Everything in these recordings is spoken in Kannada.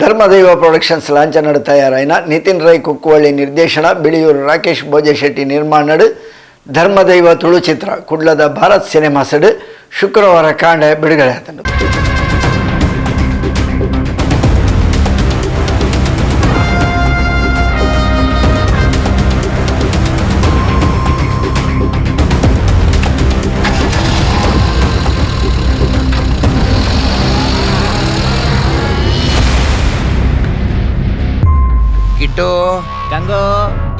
ಧರ್ಮದೈವ ಪ್ರೊಡಕ್ಷನ್ಸ್ ಲಾಂಛನಡು ತಯಾರಾಯಿನ. ನಿತಿನ್ ರೈ ಕುಕ್ಕುವಳ್ಳಿ ನಿರ್ದೇಶನ, ಬಿಳಿಯೂರು ರಾಕೇಶ್ ಭೋಜಶೆಟ್ಟಿ ನಿರ್ಮಾಣಡು ಧರ್ಮದೈವ ತುಳು ಚಿತ್ರ, ಕುಡ್ಲದ ಭಾರತ್ ಸಿನಿಮಾಸಡು ಶುಕ್ರವಾರ ಕಾಂಡ ಬಿಡುಗಡೆ ಆತನು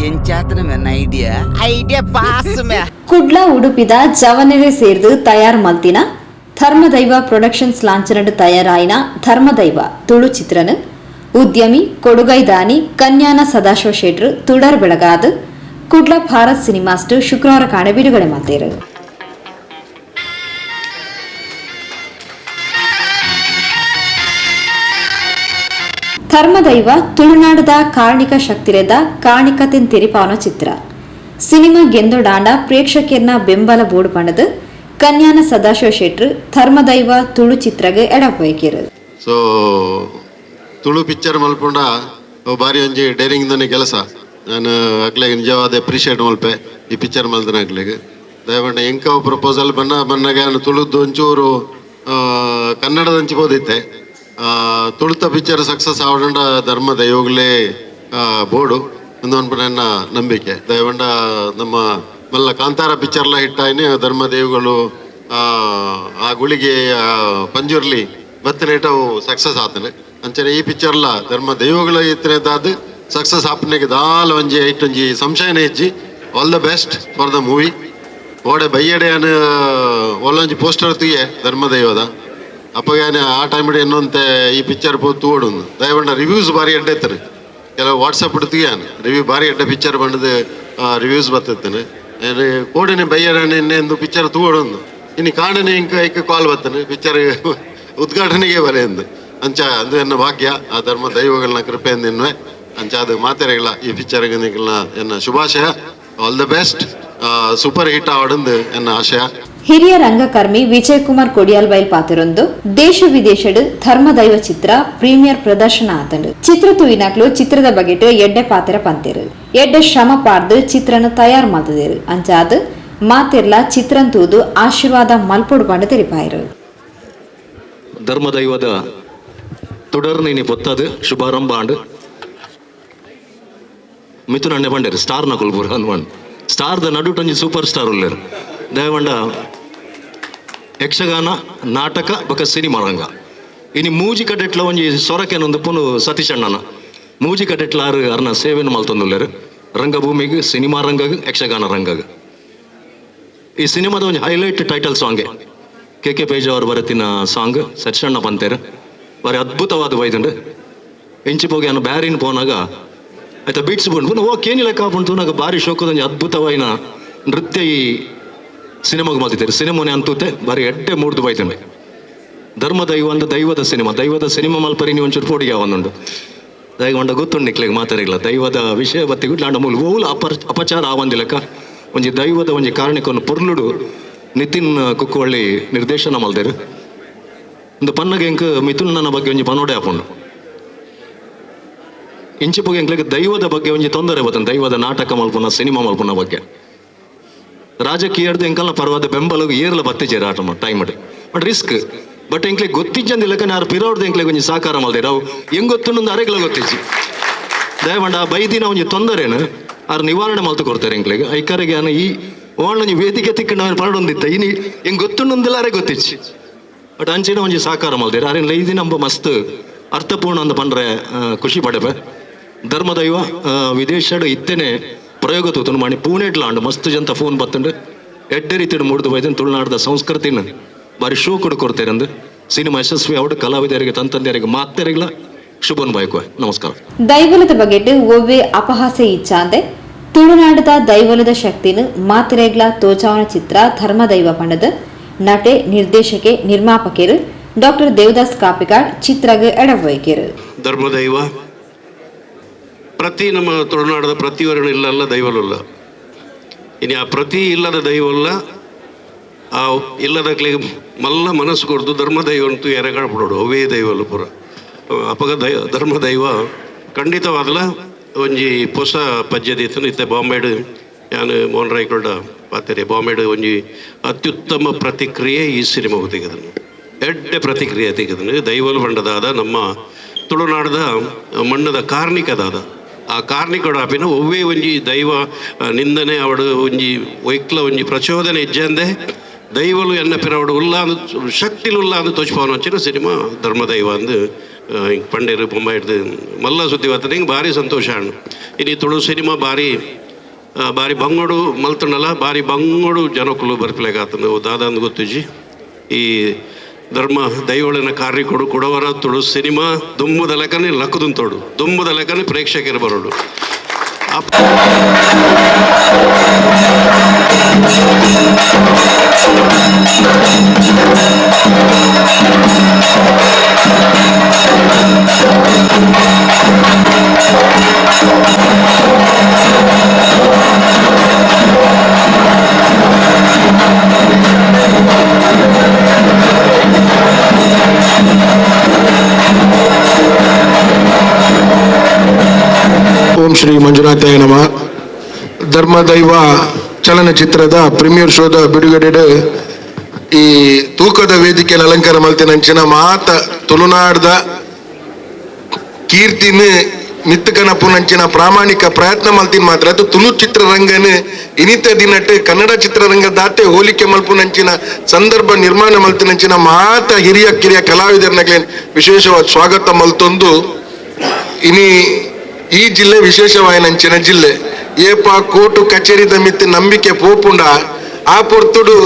ಎಂಚಾತನ ಐಡಿಯಾ ಐಡಿಯಾ ಪಾಸ್ ಮೇ. ಕುಡ್ಲ ಉಡುಪಿದ ಜವನರೆ ಸೇರ್ದು ತಯಾರ್ ಮಲ್ತಿನ ಧರ್ಮದೈವ ಪ್ರೊಡಕ್ಷನ್ಸ್ ಲಾಂಛನಡು ತಯಾರಾಯಿನ ಧರ್ಮದೈವ ತುಳು ಚಿತ್ರನ ಉದ್ಯಮಿ ಕೊಡುಗೈದಾನಿ ಕನ್ಯಾನ ಸದಾಶಿವ ಶೆಟ್ರು ತುಡರ್ ಬೆಳಗಾದ ಕುಡ್ಲ ಭಾರತ್ ಸಿನಿಮಾಸ್ಟ್ ಶುಕ್ರವಾರ ಕಾಣೆ ಬಿಡುಗಡೆ ಮಾಡ್ತೇರು. ಧರ್ಮದೈವ ತುಳುನಾಡದ ಕಾರ್ಣಿಕ ಶಕ್ತಿರೆದ ಕಾಣಿಕತೆನ್ ತಿರಿಪಾವನ ಚಿತ್ರ. ಸಿನಿಮಾ ಗೆಂದೊಡಾಂಡ ಪ್ರೇಕ್ಷಕಿಯನ್ನ ಬೆಂಬಲ ಬೋಡ್ ಪಣದು ಕನ್ಯಾನ ಸದಾಶಿವ ಶೆಟ್ರು ಧರ್ಮದೈವ ತುಳು ಚಿತ್ರಗೆ ಎಡಪೋಯ್ಕೆರು ಸೊ, ತುಳು ಪಿಕ್ಚರ್ ಮಲ್ಪುಂಡ ಬಾರಿ ಒಂಜಿ ಡೇರಿಂಗ್ ದೊನೆ ಕೆಲಸ. ನಾನು ಅಕ್ಲೆಗೆ ನಿಜವಾದ ಅಪ್ರಿಷಿಯೇಟ್ ಮಲ್ಪೆ ಈ ಪಿಕ್ಚರ್ ಮಲ್ತನ ಅಕ್ಲೆಗೆ ದಯವಂಡ ಎಂಕ ಪ್ರಪೋಸಲ್ ಬನ್ನ ಬನ್ನಾಗ ನಾನು ತುಳುದು ಒಂಚೂರು ಕನ್ನಡದ ಹಂಚಿಬೋದಿತ್ತೆ ತುಳುತ ಪಿಕ್ಚರ್ ಸಕ್ಸಸ್ ಆವಡಂಡ ಧರ್ಮ ದೈವಗಳೇ ಬೋರ್ಡು ಒಂದು ನನ್ನ ನಂಬಿಕೆ. ದಯವಂಡ ನಮ್ಮ ಮಲ್ಲ ಕಾಂತಾರ ಪಿಕ್ಚರ್ಲ ಹಿಟ್ಟಾಯ್ನೆ ಧರ್ಮ ದೇವಗಳು ಆ, ಗುಳಿಗೆ ಪಂಜುರ್ಲಿ ಬತ್ತನೇಟವು ಸಕ್ಸಸ್ ಆತನೆ. ಅಂಚನೆ ಈ ಪಿಕ್ಚರ್ಲ ಧರ್ಮ ದೈವಗಳ ಇತ್ತನೇದಾದ ಸಕ್ಸಸ್ ಆಪನೆಗೆ ದಾಲ ಒಂಜಿ ಐಟೊಂಜಿ ಸಂಶಯನ ಹೆಜ್ಜಿ all the best for the movie ಓಡೆ ಬೈಯಡೆ ಅನ್ನ ಒಲ್ಲೊಂಜಿ ಪೋಸ್ಟರ್ ತುಯೆ ಧರ್ಮ ದೈವದ. ಅಪ್ಪಗಾನೆ ಆ ಟೈಮ್ ಇನ್ನೊಂತೆ ಈ ಪಿಕ್ಚರ್ ಪೋ ತೂಡುಂದು ದಯವಂಡ ರಿವ್ಯೂಸ್ ಬಾರಿ ಎಡ್ಡೆ ಇರ್ತಾರೆ ಕೆಲವು ವಾಟ್ಸಪ್ ಇಡ್ತೀಯಾನ ರಿವ್ಯೂ ಬಾರಿ ಅಡ್ಡ ಪಿಕ್ಚರ್ ಬಂಡದು ರಿವ್ಯೂಸ್ ಬರ್ತಿರ್ತಾನೆ ಕೋಡಿನ ಬೈಯಡನೆ ಎಂದು ಪಿಕ್ಚರ್ ತೂಡೊಂದು ಇನ್ನು ಕಾಣನೆ ಇಂಕ ಇಂಕ ಕಾಲ್ ಬರ್ತಾನೆ. ಪಿಕ್ಚರ್ ಉದ್ಘಾಟನೆಗೆ ಬರೆ ಎಂದು. ಅಂಚ, ಅದು ಎನ್ನ ಭಾಗ್ಯ. ಆ ಧರ್ಮ ದೈವಗಳನ್ನ ಕೃಪೆಯಿಂದ ಎನ್ನುವೆ. ಅಂಚ, ಅದು ಮಾತೆರೆಗಳ ಈ ಪಿಕ್ಚರ್ಗೆ ಎನ್ನ ಶುಭಾಶಯ. All the best super hit ಆವಡಂದು ಎನ್ನ ಆಶಯ ಹಿರಿಯ ರಂಗಕರ್ಮಿ ವಿಜಯ್ ಕುಮಾರ್ ಕೊಡಿಯಾಲ್ ಬೈಲ್ ಪಾತಿರೊಂದು ದೇಶ ವಿದೇಶಡು ಧರ್ಮದೈವ ಚಿತ್ರ ಪ್ರೀಮಿಯರ್ ಪ್ರದರ್ಶನ ಆತಂಡು ಚಿತ್ರ ತೂಯಿನಾಕ್ಲು ಚಿತ್ರದ ಬಗೆಟ್ ಎಡ್ಡೆ ಪಾತೆರ ಪಂತೇರು ಎಡ್ಡೆ ಶ್ರಮ ಪಾರ್ದು ಚಿತ್ರನ ತಯಾರ್ ಮಾಡ್ತದೇರು ಅಂಚಾದ್ ಮಾತೆರ್ಲ ಚಿತ್ರನ್ ತೂದು ಆಶೀರ್ವಾದ ಮಲ್ಪೊಡು ಪಂಡು ತೆರಿಪಾಯರು ಧರ್ಮದೈವದ തുടർന്ന് പൊത്തത് ಶುಭಾರಂಭ ಆಂಡ್ ಮಿಥುನ್ ಅಣ್ಣೆ ಬಂಡೇರು ಸ್ಟಾರ್ ನ ಕೊಲ್ಪುರ ಅನ್ವನ್ ಸ್ಟಾರ್ ದ ನಡುಟೊಂಜಿ ಸೂಪರ್ ಸ್ಟಾರ್ ಉಲ್ಲೇರು ದಯವಂಡ ಯಕ್ಷಗಾನ, ನಾಟಕ, ಬೊಕ ಸಿನಿಮಾ ರಂಗ. ಇನಿ ಮೂಜಿ ಕಡೆಟ್ಲ ಒಂಜಿ ಸೊರಕೆನೊಂದು ಪುನು ಸತೀಶ್ ಅಣ್ಣನ. ಮೂಜಿ ಕಡೆಟ್ಲ ಆರು ಅರ್ನ ಸೇವೆನ ಮಲ್ತೊಂದುಲ್ಲೇರು. ರಂಗಭೂಮಿಗೆ, ಸಿನಿಮಾ ರಂಗಗ್, ಯಕ್ಷಗಾನ ರಂಗಗ್. ಈ ಸಿನಿಮಾದ ಒಂದು ಹೈಲೈಟ್ ಟೈಟಲ್ ಸಾಂಗೆ. ಕೆ ಕೆ ಪೇಜ ಅವರು ಬರತಿನ ಸಾಂಗ್ ಸತೀಶಣ್ಣ ಬಂತೇರ ಬರೀ ಅದ್ಭುತವಾದ ಬೈದುಂಡು. ಎಂಚಿ ಹೋಗಿ ಅನ್ನ ಬ್ಯಾರಿನ ಪೋನಾಗ ಆಯ್ತಾ ಬೀಟ್ಸ್ ನಾವು ಕೇನಿಲ್ಲ ಕಾಪುಂಟು ನಾಗ ಬಾರಿ ಶೋಕದೊಂದು ಅದ್ಭುತವಾಯಿನ ನೃತ್ಯ ಈ ಸಿನಿಮಾಗೆ ಮಾತಿದ್ದಾರೆ ಸಿನಿಮಾನೇ ಅಂತೂತೆ ಬಾರಿ ಎಡ್ಡೆ ಮೂರ್ದು ಬೈತೇನೆ ಧರ್ಮ ದೈವ ದೈವದ ಸಿನಿಮಾ. ದೈವದ ಸಿನಿಮಾ ಮಲ್ಪರಿ, ನೀವು ಒಂಚೂರು ಪೋಡಿಗೆ ಅವನುಂಡು ಒಂಡ ಗೊತ್ತುಂಡು ಇಕ್ಲಿಗೆ ಮಾತಾಡಿಲ್ಲ ದೈವದ ವಿಷಯ ಬತ್ತಿಗೂ ಲಾಂಡ ಮೂಲ. ಓಲ್ ಅಪರ್, ಅಪಚಾರ ಆವಂದಿಲಕ ಒಂಜಿ ದೈವದ ಒಂಜಿ ಕಾರಣಕ್ಕೊಂದು ಪೊರ್ಲುಡು ನಿತಿನ್ ಕುಕ್ಕುವಳ್ಳಿ ನಿರ್ದೇಶನ ಮಲ್ದೇರು. ಒಂದು ಪನ್ನಗೆ ಮಿಥುನ್ ನನ್ನ ಬಗ್ಗೆ ಒಂಜಿ ಪನೋಡೆ ಹಾಕೊಂಡು ಇಂಚಿ ಬಗ್ಗೆ ಎಂಕ್ಲೆಗ್ ದೈವದ ಬಗ್ಗೆ ಒಂಜಿ ತೊಂದರೆ ಬರ್ತದೆ ದೈವದ ನಾಟಕ ಮಲ್ಪುನ, ಸಿನಿಮಾ ಮಲ್ಪುನ ಬಗ್ಗೆ. ರಾಜಕೀಯರ್ದು ಎಂಕಲ್ನ ಪರ್ವಾದ ಬೆಂಬಲ ಏರ್ಲ ಬತ್ತಿಜೇರು ಆಟ ಟೈಮ್ ಬಟ್ ರಿಸ್ಕ್ ಬಟ್ ಎಂಕ್ಲಿಗೆ ಗೊತ್ತಿಜ್ಜಂದಿಲ್ಲಕ ಯಾರು ಪಿರೋಡ್ದು ಎಂಕ್ಲೆ ಒಂಜಿ ಸಾಕಾರ ಮಲ್ದೆ. ನಾವು ಹೆಂಗ್ ಗೊತ್ತುಂಡು ಅರೆಗ್ಲ ಗೊತ್ತಿಜ್ಜಿ. ದಯವಂಡ ಬೈದಿನ ಒಂಜಿ ತೊಂದರೆನು ಆರು ನಿವಾರಣೆ ಮಲ್ತು ಕೊಡ್ತಾರೆ ಎಂಕ್ಲಿಗೆ. ಐಕರಿಗೆ ಅನ್ನ ಈ ಓಣ್ಣ ವೇದಿಕೆ ತಿಕ್ಕಂಡು ಅವನು ಪರಡೊಂದಿತ್ತ ಇನಿ ಹೆಂಗ್ ಗೊತ್ತುಂಡೊಂದಿಲ್ಲಾರೆ ಗೊತ್ತಿಚ್ಚಿ ಬಟ್ ಅಂಚಿನ ಒಂಜಿ ಸಹಕಾರ ಮಲ್ದೇರು ಅರೆ ಲೈದಿ ನಂಬ ಮಸ್ತ್ ಅರ್ಥಪೂರ್ಣ ಅಂದ ಪಂಡ್ರೆ ಖುಷಿ ಪಡೆಪೆ ಧರ್ಮದೈವ ವಿದೇಶಡ್ ಇತ್ತೇನೆ ಪ್ರಯೋಗ ತೂತನು ಮಾಡಿ. ಪೂಣೆಟ್ಲ ಆಂಡು ಮಸ್ತ್ ಜಂತ ಫೋನ್ ಬತ್ತಂಡು. ಎಡ್ಡೆ ರೀತಿಯ ಮೂಡ್ದು ಬೈದನ್ ತುಳುನಾಡದ ಸಂಸ್ಕೃತಿನ ಬಾರಿ ಶೋ ಕೊಡು ಕೊಡ್ತಾರೆ ಅಂದು ಸಿನಿಮಾ ಯಶಸ್ವಿ ಅವಡು ಕಲಾವಿದರಿಗೆ ತಂತಂದಿಯರಿಗೆ ಮಾತೆರಿಗಳ ಶುಭನ್ ಬಾಯ್ಕು ನಮಸ್ಕಾರ. ದೈವಲದ ಬಗೆಟ್ ಒವ್ವೆ ಅಪಹಾಸ್ಯ ಇಚ್ಛಾಂದೆ. ತುಳುನಾಡದ ದೈವಲದ ಶಕ್ತಿನ ಮಾತ್ರೆಗ್ಲ ತೋಚಾವನ ಚಿತ್ರ ಧರ್ಮ ದೈವ ಪಂಡದ. ನಟೆ ನಿರ್ದೇಶಕೆ ನಿರ್ಮಾಪಕರು ಡಾಕ್ಟರ್ ದೇವದಾಸ್ ಕಾಪಿಕಾಡ್ ಚಿತ್ರಗೆ ಎಡವೈಕೆರು. ಧರ್ಮದೈವ ಪ್ರತಿ ನಮ್ಮ ತುಳುನಾಡದ ಪ್ರತಿಯವರು ಇಲ್ಲಲ್ಲ ದೈವಲಲ್ಲ. ಇನ್ನು ಆ ಪ್ರತಿ ಇಲ್ಲದ ದೈವಲ್ಲ ಆ ಇಲ್ಲದಕ್ಲಿಗೆ ಮಲ್ಲ ಮನಸ್ಸು ಕೊಡ್ದು ಧರ್ಮದೈವ ಅಂತೂ ಎರಗಾಡ್ಬಿಡೋಡು ಅವೇ ದೈವಲು ಪುರ. ಅಪಗ ದೈವ ಧರ್ಮ ದೈವ. ಒಂಜಿ ಹೊಸ ಪದ್ಯದ ಇತ್ತು ಬಾಂಬೆಡ್, ಯಾನು ಮೋಹನ್ ರಾಯ್ಕೊಂಡ ಪಾತೆರೆ, ಬಾಂಬೆಡ್ ಒಂಜಿ ಅತ್ಯುತ್ತಮ ಪ್ರತಿಕ್ರಿಯೆ ಈ ಸಿನಿಮಾಗೆ ತೆಗೆದನು. ಎಡ್ಡೆ ಪ್ರತಿಕ್ರಿಯೆ ತೆಗೆದನು ದೈವಲು ಬಂಡದಾದ ನಮ್ಮ ತುಳುನಾಡದ ಮಣ್ಣದ ಕಾರ್ಣಿಕದಾದ. ಆ ಕಾರಣಕ್ಕೊಡಾಪಿನ ಒವ್ವೇ ಒಂಜಿ ದೈವ ನಿಂದನೆ ಅವಡು ಒಂಜಿ ವೈಕ್ಲ ಒಂಜಿ ಪ್ರಚೋದನೆ ಇಜ್ಜಂದೆ. ದೈವಲು ಎನ್ನ ಪಿರವಡು ಉಲ್ಲಾಂದು ಶಕ್ತಿಲು ಉಲ್ಲಾಂದು ತೋಚ್ಪಾವನ ಹಚ್ಚಿನ ಸಿನಿಮಾ ಧರ್ಮದೈವ ಅಂದು ಹಿಂಗೆ ಪಂಡೇರು ಬೊಂಬೆ ಮಲ್ಲ ಸುದ್ದಿ ಬರ್ತದೆ, ಹಿಂಗೆ ಭಾರಿ ಸಂತೋಷ ಅಣ್ಣ. ಇನ್ನು ತುಳು ಸಿನಿಮಾ ಭಾರಿ ಬಾರಿ ಬಂಗೋಡು ಮಲ್ತಣ್ಣಲ್ಲ ಬಾರಿ ಬಂಗೋಡು ಜನಕ್ಕೂ ಬರ್ಪಿಲಾಗ ಆತಂದು ದಾದಾಂದು ಗೊತ್ತಿಜ್ಜಿ. ಈ ಧರ್ಮ ದೈವಳನ ಕಾರ್ಯಕೊಡು ಕೊಡವರ ತುಳು ಸಿನಿಮಾ ದುಮ್ಮದ ಲೆಕ್ಕನೆ ಲಕ್ಕದನ್ ತೋಡು ದುಮ್ಮದ ಲೆಕ್ಕನೆ ಪ್ರೇಕ್ಷಕರು ಬರೋಡು. ಓಂ ಶ್ರೀ ಮಂಜುನಾಥಾಯ ನಮ. ಧರ್ಮದೈವ ಚಲನಚಿತ್ರದ ಪ್ರೀಮಿಯರ್ ಶೋದ ಬಿಡುಗಡೆ ಈ ತೂಕದ ವೇದಿಕೆಯಲ್ಲಿ ಅಲಂಕಾರ ಮಲ್ತಿನಂಚಿನ ಮಾತ ತುಳುನಾಡ್ದ ಕೀರ್ತಿನ ಮಿತ್ತಕನಪುನಂಚಿನ ಪ್ರಾಮಾಣಿಕ ಪ್ರಯತ್ನ ಮಲ್ತಿನ ಮಾತ್ರ. ಅದು ತುಳು ಚಿತ್ರರಂಗನ ಇನಿತ ದಿನಟ್ಟು ಕನ್ನಡ ಚಿತ್ರರಂಗ ದಾತೆ ಹೋಲಿಕೆ ಮಲ್ಪುನಂಚಿನ ಸಂದರ್ಭ ನಿರ್ಮಾಣ ಮಲ್ತಿನಂಚಿನ ಮಾತ ಹಿರಿಯ ಕಿರಿಯ ಕಲಾವಿದರನಾಗ್ಲೇನ್ ವಿಶೇಷವಾದ ಸ್ವಾಗತ ಮಲ್ತೊಂದು ಇನಿ ಈ ಜಿಲ್ಲೆ ವಿಶೇಷವಾಯಿನಂಚಿನ ಜಿಲ್ಲೆ. ಏಪ ಕೋಟು ಕಚೇರಿದ ಮಿತ್ತಿ ನಂಬಿಕೆ ಪೋಪುಂಡ. ಆ ಪೊರ್ತುಡು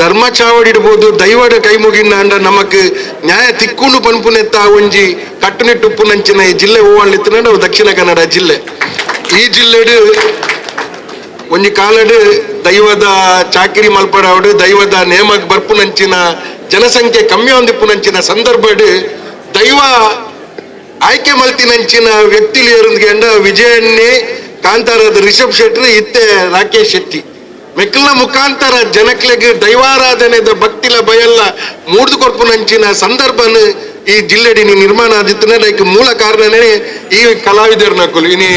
ಧರ್ಮ ಚಾವಡಿಡ್ಬೋದು ದೈವಡ ಕೈ ಮುಗಿಂಡ ಅಂಡ ನಮಕ್ ನ್ಯಾಯ ತಿಕ್ಕುಂಡು ಪನ್ಪುನೆತ್ತ ಒಂಜಿ ಕಟ್ಟುನಿಟ್ಟುಪ್ಪುನಂಚಿನ ಈ ಜಿಲ್ಲೆ ನಾವು ದಕ್ಷಿಣ ಕನ್ನಡ ಜಿಲ್ಲೆ. ಈ ಜಿಲ್ಲೆಡು ಒಂಜಿ ಕಾಲಡ್ ದೈವದ ಚಾಕಿರಿ ಮಲ್ಪಡಾವಡು, ದೈವದ ನೇಮಕ್ ಬರ್ಪುನಂಚಿನ ಜನಸಂಖ್ಯೆ ಕಮ್ಮಿ ಹೊಂದಿಪ್ಪುನಂಚಿನ ಸಂದರ್ಭಡ್ ದೈವ ಆಯ್ಕೆ ಮಲ್ತಿನಂಚಿನ ವ್ಯಕ್ತಿಲಿ ಏರುಂದ್ಗೆಂಡ ವಿಜಯಣ್ಣೆ, ಕಾಂತಾರದ ರಿಷಬ್ ಶೆಟ್ಟಿ, ಇತ್ತೆ ರಾಕೇಶ್ ಶೆಟ್ಟಿ. ಮೆಕ್ಕಲ ಮುಖಾಂತರ ಜನಕ್ಲೆಗೆ ದೈವಾರಾಧನೆದ ಭಕ್ತಿಲ ಬಯಲ್ಲ ಮೂಡ್ದು ಕೊರ್ಪುನಂಚಿನ ಸಂದರ್ಭನ ಈ ಜಿಲ್ಲೆಡಿನಿ ನಿರ್ಮಾಣ ಆದಿತ್ತನ. ಲೈಕ್ ಮೂಲ ಕಾರಣನೇ ಈ ಕಲಾವಿದರ ನಕುಲು ಇನಿ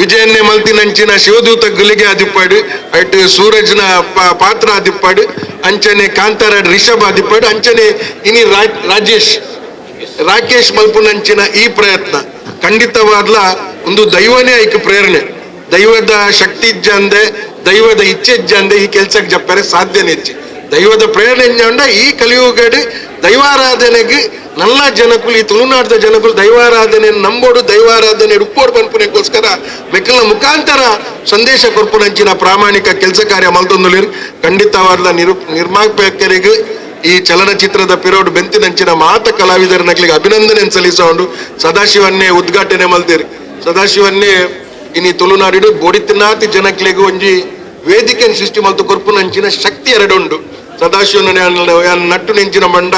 ವಿಜಯನ್ನೇ ಮಲ್ತಿನಂಚಿನ ಶಿವದೂತ ಗುಲಿಗೆ ಆದಿಪ್ಪಾಡು ಐಟ್ ಸೂರಜ್ನ ನ ಪಾತ್ರ ಆದಿಪ್ಪಾಡು, ಅಂಚನೆ ಕಾಂತಾರ ರಿಷಬ್ ಆದಿಪ್ಪಾಡು, ಅಂಚನೆ ಇನಿ ರಾಜೇಶ್. ರಾಕೇಶ್ ಮಲ್ಪುನಂಚಿನ ಈ ಪ್ರಯತ್ನ ಖಂಡಿತವಾದ್ಲ ಒಂದು ದೈವನೇ ಐಕ್ ಪ್ರೇರಣೆ. ದೈವದ ಶಕ್ತಿ ಇಜ್ಜಂದೆ ದೈವದ ಇಚ್ಛೆ ಇಜ್ಜಂದೆ ಈ ಕೆಲ್ಸಕ್ಕೆ ಜಪ್ಪರೆ ಸಾಧ್ಯನೇ ನೆಚ್ಚಿ ದೈವದ ಪ್ರೇರಣೆ ಇಂಜಂಡ ಈ ಕಲಿಯುಗಡ್ ದೈವಾರಾಧನೆಗೆ ನಲ್ಲ ಜನಕುಲು, ಈ ತುಳುನಾಡದ ಜನಕುಲು ದೈವಾರಾಧನೆ ನಂಬೋಡು, ದೈವಾರಾಧನೆ ಉಪ್ಪೋಡು ಪನ್ಪುನೆಗೋಸ್ಕರ ಮೆಕ್ಕಲ ಮುಖಾಂತರ ಸಂದೇಶ ಕೊರ್ಪುನಂಚಿನ ಪ್ರಾಮಾಣಿಕ ಕೆಲಸ ಕಾರ್ಯ ಮಲ್ತೊಂದುಲಿರು ಖಂಡಿತವಾದ ನಿರು ನಿರ್ಮಾಪಕರಿಗೆ ಈ ಚಲನಚಿತ್ರದ ಪಿರೋಡ್ ಬೆಂತಿನಂಚಿನ ಮಾತ ಕಲಾವಿದರ ನಕ್ಲಿಗೆ ಅಭಿನಂದನೆ ಸಲ್ಲಿಸೋಂಡು ಸದಾಶಿವನ್ನೇ ಉದ್ಘಾಟನೆ ಮಲ್ತೀರಿ ಸದಾಶಿವನ್ನೇ ಇನಿ ತುಳುನಾಡಿಡು ಬೋಡಿತಿನಾತಿ ಜನಕ್ಲಿಗೆ ಒಂಜಿ ವೇದಿಕೆ ಸೃಷ್ಟಿ ಮಲ್ತು ಕೊರ್ಪುನಂಚಿನ ಶಕ್ತಿ ಎರಡುಂಡು ಸದಾಶಿವನ ನಟ್ಟು ನೆಂಚಿನ ಮಂಡ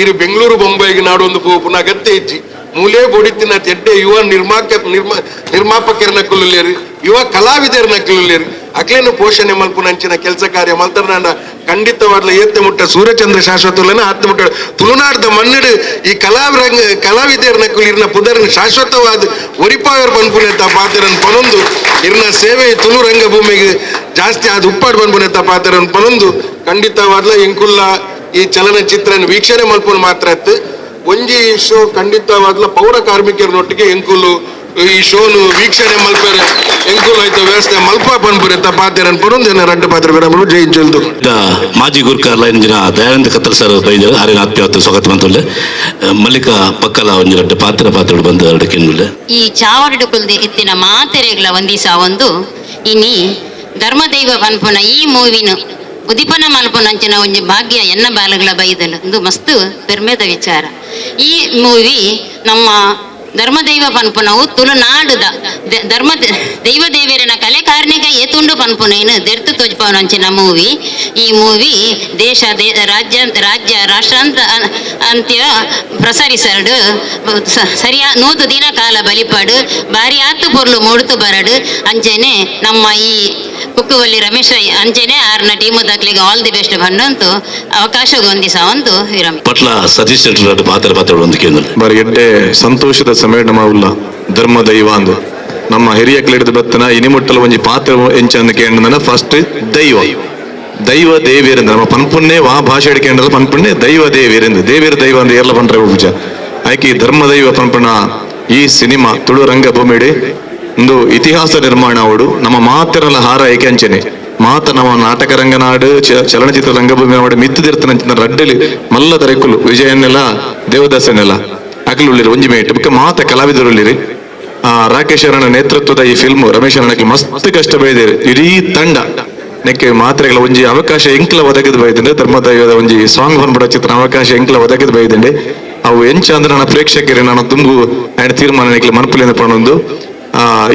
ಇರು ಬೆಂಗಳೂರು ಬೊಂಬೈಗೆ ನಾಡೊಂದು ಪೋಪುನ ಅಗತ್ಯ ಇಜ್ಜಿ. ಮೂಲೆ ಬೋಡಿತಿನ ತೆಡ್ಡೆ ಯುವ ನಿರ್ಮಾಕ ನಿರ್ಮಾ ನಿರ್ಮಾಪಕರ ನಕ್ಕುಲೇರು ಯುವ ಕಲಾವಿದರ ನಕ್ಕುಲೇರು ಅಕ್ಲೇನು ಪೋಷಣೆ ಮಲ್ಪುನಂಚಿನ ಕೆಲಸ ಕಾರ್ಯ ಮಲ್ತರ್ನಾಂಡ ಖಂಡಿತವಾದ್ಲ ಏತ್ತೆ ಮುಟ್ಟ ಸೂರ್ಯಚಂದ್ರ ಶಾಶ್ವತಲನ ಆತ್ಮ ಮುಟ್ಟ ತುಳುನಾಡದ ಮನ್ನಡು ಈ ಕಲಾವಿರಂಗ ಕಲಾವಿದರ ನಕ್ಕುಲು ಇರ್ನ ಪುದರ್ನ ಶಾಶ್ವತವಾದ ಒರಿಪಾಯರ್ ಪನ್ಪುನೆತ್ತ ಪಾತ್ರನ್ ಪನೊಂದು. ಇರ್ನ ಸೇವೆ ತುಳು ರಂಗಭೂಮಿಗೆ ಜಾಸ್ತಿ ಆದ ಉಪ್ಪಾಡ್ ಪನ್ಪುನೆತ್ತ ಪಾತ್ರನ್ ಪನೊಂದು. ಖಂಡಿತವಾದ್ಲ ಇಂಕುಲ್ಲ ಈ ಚಲನಚಿತ್ರ ವೀಕ್ಷಣೆ ಮಲ್ಪುನ ಮಾತ್ರ ಒಂಜಿ ಶೋ ಖಂಡಿತವಾದ್ಲ ಪೌರ ಕಾರ್ಮಿಕರನೊಟ್ಟಿಗೆ ಎಂಕುಲು ಈ ಶೋನು ವೀಕ್ಷಣೆ ಮಲ್ಪರೆ. ಎಂಕುಲ್ ಆಯ್ತು ವ್ಯವಸ್ಥೆ? ಮಲ್ಪ ಪನ್ಪುರೆತ್ತ ಪಾತೆರನ್ ಪನೊಂದು ರಡ್ಡ ಪಾತ್ರ ವಿರಾಮರು ಜೈ ಜಲ್ದು. ಮಾಜಿ ಮಾಜಿ ಲೈನ್ ಇಂಜಿನ ದಯಾನಂದ ಕತ್ತಲ್ ಸರ್ ಬೈದರು ಆರಿನ ಆತ್ಮೀಯತ್ತು ಸ್ವಾಗತ ಬಂತುಲ್ಲೆ ಮಲ್ಲಿಕ ಪಕ್ಕಲ ಒಂಜಿ ರಡ್ಡ ಪಾತ್ರ ಪಾತ್ರ ಬಂದ ಅಡಕೆನ್ನುಲ್ಲೆ ಈ ಚಾವರಡುಕುಲ್ದೆ ಇತ್ತಿನ ಮಾತೆರೆಗ್ಲ ಒಂದಿಸ ಒಂದು ಇನಿ ಧರ್ಮದೈವ ಪನ್ಪುನ ಈ ಮೂವಿನ ಉದಿಪನ ಮಲ್ಪುನಂಚಿನ ಒಂಜಿ ಭಾಗ್ಯ ಎನ್ನ ಬಾಲಗಳ ಬೈದಲು. ಒಂದು ಮಸ್ತ್ ಪೆರ್ಮೆದ ವಿಚಾರ. ಈ ಮೂವಿ ನಮ್ಮ ಧರ್ಮದೈವ ಪನ್ಪುನವು ತುಳುನಾಡುದ ದ- ಧರ್ಮ ದೈವ ದೇವೇರನ ಕಲೆ ಕಾರ್ಣಿಕ ಏತುಂಡು ಪನ್ಪುನೇನು ದೆರ್ತು ತೋಜ್ಪವನಂಚಿನ ಮೂವಿ ಈ ಮೂವಿ ದೇಶ ದೇ ರಾಜ್ಯ ರಾಜ್ಯ ರಾಷ್ಟ್ರಾಂತ ಅ- ಅಂತ್ಯ ಪ್ರಸರಿಸರ್ಡು ಸ- ಸರಿಯಾ ನೂತು ದಿನ ಕಾಲ ಬಲಿಪಾಡು ಬಾರಿ ಆತು ಪೊರ್ಲು ಮೂಡ್ತು ಬರಡು ಅಂಚೆನೆ ನಮ್ಮ ಈ ಕುಕ್ಕುವಲ್ಲಿ ರಮೇಶ್ ಅಂಜನೆ ಅಂಚೆನೆ ಆರ್ನ ಟೀಮ್ ದಾಖಲೆಗೆ ಆಲ್ ದಿ ಬೆಸ್ಟ್ ಬಂದಂತು ಅವಕಾಶ ಹೊಂದಿಸ ಒಂದು ವಿರಮ. ಪಟ್ಲ ಸತೀಶ್ ಪಾತ್ರ ಒಂದು ಕೇಂದ್ರ ಬಾರಿ ಎಡ್ಡೆ ಸಂತೋಷದ ಸಮಯ ನಮ್ಮ ಉಲ್ಲ ಧರ್ಮ ದೈವ ಅಂದು. ನಮ್ಮ ಹಿರಿಯ ಕ್ಲೇಡದ ಬತ್ತನ ಇನಿಮುಟ್ಟಲ ಒಂಜಿ ಪಾತ್ರ ಎಂಚ ಅಂದ ಕೇಂದ್ರ ಫಸ್ಟ್ ದೈವ. ದೈವ ದೇವಿಯರಿಂದ ನಮ್ಮ ಪನ್ಪುಣ್ಣೆ ವಾ ಭಾಷೆ ಹಿಡ್ಕೊಂಡ್ರೆ ಪನ್ಪುಣ್ಣೆ ದೈವ ದೇವಿಯರಿಂದ ದೇವಿಯರ ದೈವ ಅಂದ್ರೆ ಎಲ್ಲ ಪಂಡ್ರೆ ಪೂಜಾ ಆಯ್ಕೆ ಧರ್ಮ ದೈವ ಪನ್ಪುಣ ಈ ಸಿನಿಮಾ ತುಳು ರಂಗಭೂಮಿಡಿ ಒಂದು ಇತಿಹಾಸ ನಿರ್ಮಾಣ ಅವಡು. ನಮ್ಮ ಮಾತೆರಲ ಹಾರ ಅಂಚನೆ ಮಾತ ನಮ್ಮ ನಾಟಕ ರಂಗನಾಡು ಚಲನಚಿತ್ರ ರಂಗಭೂಮಿ ಅವಡು ಮಿತ್ತದಿರ್ತನ ರಡ್ಡಲಿ ಮಲ್ಲ ದರೆಕುಲು ವಿಜಯನ್ನೆಲ್ಲ ದೇವದಾಸನೆಲ್ಲ ಅಗಲುಳ್ಳಿರಿ, ಒಂಜಿ ಮೇಟ್. ಬುಕ್ಕ ಮಾತ ಕಲಾವಿದರುಳ್ಳಿರಿ. ಆ ರಾಕೇಶ್ ಅರಣ ನೇತೃತ್ವದ ಈ ಫಿಲ್ಮ್ ರಮೇಶ್ ಅರಣಕ್ಕೆ ಮಸ್ತ್ ಕಷ್ಟ ಬೈದಿರಿ. ಇಡೀ ತಂಡ. ನೆಕ್ಕೆ ಮಾತ್ರೆಗಳ ಒಂಜಿ ಅವಕಾಶ ಎಂಕ್ಲ ಒದಗಿದ್ ಬೈದಂಡೆ ಧರ್ಮದೈವದ ಒಂಜಿ ಸಾಂಗ್ ಬಂದ್ಬಿಡ ಚಿತ್ರ ಅವಕಾಶ ಎಂಕ್ಲ ಒದಗಿದ್ ಬೈದಂಡೆ ಅವು ಎಂಚ ಅಂದ್ರೆ ನನ್ನ ಪ್ರೇಕ್ಷಕರಿಗೆ ನಾನು ತುಂಬು ಆಯ್ನ ತೀರ್ಮಾನ ಮನಪುಲಿಂದ ಪಣೊಂದು.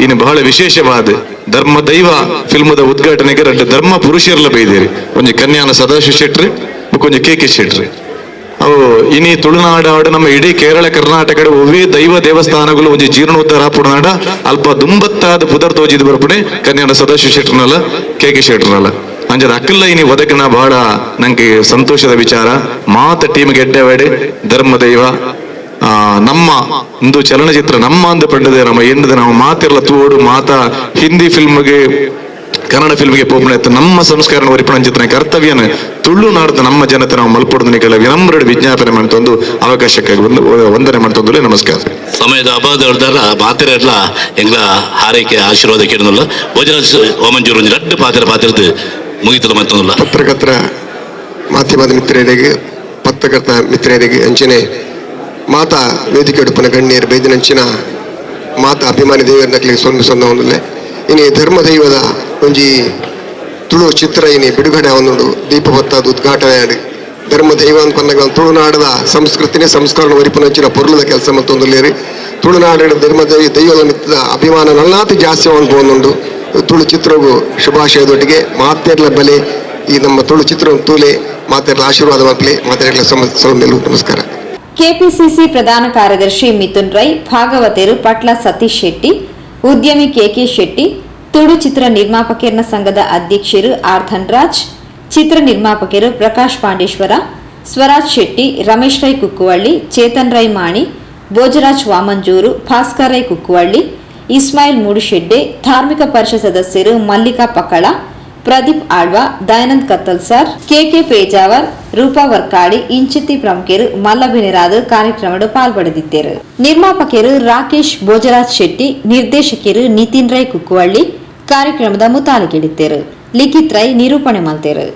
ಇನ್ನು ಬಹಳ ವಿಶೇಷವಾದ ಧರ್ಮ ದೈವ ಫಿಲ್ಮದ ಉದ್ಘಾಟನೆಗೆ ಎರಡು ಧರ್ಮ ಪುರುಷರೆಲ್ಲ ಬೈದಿರಿ. ಒಂಜಿ ಕನ್ಯಾನ ಸದಾಶಿವ ಶೆಟ್ರಿ ಕೊಂಚ ಕೆ ಕೆ ಶೆಟ್ರಿ. ಅವು ಇನಿ ತುಳುನಾಡು ನಮ್ಮ ಇಡೀ ಕೇರಳ, ಕರ್ನಾಟಕ ಒವೇ ದೈವ ದೇವಸ್ಥಾನಗಳು, ಒಂಜಿ ಜೀರ್ಣೋದ್ಧಾರ ಪುಡನಾಡ ಅಲ್ಪ ದುಂಬತ್ತಾದ ಪುದರ್ ತೋಜಿದ್ ಬರ್ಪಡೆ ಕನ್ಯಾನ ಸದಾಶಿವ ಶೆಟ್ರನಲ್ಲ, ಕೆ ಕೆ ಶೆಟ್ರನಲ್ಲ. ಅಂಜದ ಅಕ್ಕಲ್ಲ ಇನಿ ಒದಕನ ಬಹಳ ನಂಗೆ ಸಂತೋಷದ ವಿಚಾರ. ಮಾತ ಟೀಮ್ ಗೆಡ್ಡೆವಾಡೆ ಧರ್ಮ ದೈವ ನಮ್ಮ ಒಂದು ಚಲನಚಿತ್ರ ನಮ್ಮ ಅಂದ ಪಂಡದೆ ನಮ್ಮ ಎಂಡದ ನಾವು ಮಾತಿರಲ ತೋಡು ಮಾತ ಹಿಂದಿ ಫಿಲ್ಮ್ಗೆ ಕನ್ನಡ ಫಿಲ್ಮ್ಗೆ ಪೋಪಣೆ ನಮ್ಮ ಸಂಸ್ಕಾರ ಒರಿಪಣ ಚಿತ್ರ ಕರ್ತವ್ಯನ ತುಳುನಾಡದ ನಮ್ಮ ಜನತೆ ನಾವು ಮಲ್ಪಡದ ವಿನಮ್ರ ವಿಜ್ಞಾಪನೆ ಮಾಡ್ತೊಂದು ಅವಕಾಶಕ್ಕಾಗಿ ಒಂದು ವಂದನೆ ಮಾಡ್ತೊಂದು ನಮಸ್ಕಾರ. ಸಮಯದ ಅಭಾವದ ಪಾತ್ರ ಎಲ್ಲ ಎಂಗ್ಲ ಹಾರೈಕೆ ಆಶೀರ್ವಾದ ಕೇಳಲ್ಲ ಭೋಜನ ಓಮಂಜೂರು ಒಂದು ಪಾತ್ರ ಪಾತ್ರ ಪಾತ್ರದ ಮುಗಿತದ ಮತ್ತೊಂದಲ್ಲ ಪತ್ರಕರ್ತರ ಮಾಧ್ಯಮದ ಮಿತ್ರರಿಗೆ ಪತ್ರಕರ್ತ ಮಿತ್ರರಿಗೆ ಅಂಚನೆ ಮಾತಾ ವೇದಿಕೆ ಉಡುಪನ ಗಣ್ಯರು ಬೇದಿನಂಚಿನ ಮಾತಾ ಅಭಿಮಾನಿ ದೇವರನ್ನ ಸೊನ್ನೆ ಸೊಂದ ಒಂದಲ್ಲೇ ಇನಿ ಧರ್ಮ ದೈವದ ಒಂಜಿ ತುಳು ಚಿತ್ರ ಇನಿ ಬಿಡುಗಡೆ ಅವನುಂಡು ದೀಪ ಹೊತ್ತಾದ ಉದ್ಘಾಟನೆ ಆಡಿ. ಧರ್ಮ ದೈವ ಅಂತ ಬಂದಾಗ ತುಳುನಾಡದ ಸಂಸ್ಕೃತಿನೇ ಸಂಸ್ಕರಣ ಒರಿಪುನಂಚಿನ ಪೊರ್ಲದ ಕೆಲಸ ಮತ್ತೊಂದುಲ್ಲೇರಿ ತುಳುನಾಡಿನ ಧರ್ಮ ದೈ ದೈವದ ಮಿತ್ತದ ಅಭಿಮಾನ ನಲ್ಲಾತಿ ಜಾಸ್ತಿ ಅನ್ಬೋನುಂಡು ತುಳು ಚಿತ್ರಗೂ ಶುಭಾಶಯದೊಟ್ಟಿಗೆ ಮಾತೆರ್ಲ ಬಲೆ ಈ ನಮ್ಮ ತುಳು ಚಿತ್ರ ತೂಲೆ ಮಾತೆರ್ಲ ಆಶೀರ್ವಾದ ಮಕ್ಕಳೇ. ಮಾತೆರ್ಲ ಸೌಮ್ಯಲು ನಮಸ್ಕಾರ. ಕೆಪಿಸಿಸಿ ಪ್ರಧಾನ ಕಾರ್ಯದರ್ಶಿ ಮಿಥುನ್ ರೈ, ಭಾಗವತರು ಪಟ್ಲ ಸತೀಶ್ ಶೆಟ್ಟಿ, ಉದ್ಯಮಿ ಕೆಕೆ ಶೆಟ್ಟಿ ತುಳು ಚಿತ್ರ ನಿರ್ಮಾಪಕರ ಸಂಘದ ಅಧ್ಯಕ್ಷರು ಆರ್ ಧನ್ರಾಜ್ ಚಿತ್ರ ನಿರ್ಮಾಪಕರು ಪ್ರಕಾಶ್ ಪಾಂಡೇಶ್ವರ, ಸ್ವರಾಜ್ ಶೆಟ್ಟಿ, ರಮೇಶ್ ರೈ ಕುಕ್ಕುವಳ್ಳಿ, ಚೇತನ್ ರೈ ಮಾಣಿ, ಭೋಜರಾಜ್ ವಾಮಂಜೂರು, ಭಾಸ್ಕರ್ ರೈ ಕುಕ್ಕುವಳ್ಳಿ, ಇಸ್ಮಾಯಿಲ್ ಮೂಡುಶೆಡ್ಡೆ, ಧಾರ್ಮಿಕ ಪರಿಷತ್ ಸದಸ್ಯರು Mallika Pakkala Pradeep Alva, Dayanand Kattal sir, K K Pejavar, Roopa Varkadi ಇಂಚಿತಿ ಪ್ರಮುಖರು ಮಲ್ಲಭಿನಿರಾದ ಕಾರ್ಯಕ್ರಮ ಪಾಲ್ಪಡೆದಿದ್ದರು ನಿರ್ಮಾಪಕರು ರಾಕೇಶ್ ಭೋಜರಾಜ್ ಶೆಟ್ಟಿ, ನಿರ್ದೇಶಕರು ನಿತಿನ್ ರೈ ಕುಕ್ಕುವಳ್ಳಿ, ಕಾರ್ಯಕ್ರಮದ ಮುತಾಲಿಗೆಡಿದ್ದರು. ಲಿಖಿತ್ ರೈ ನಿರೂಪಣೆ ಮಾಡ್ತೇರು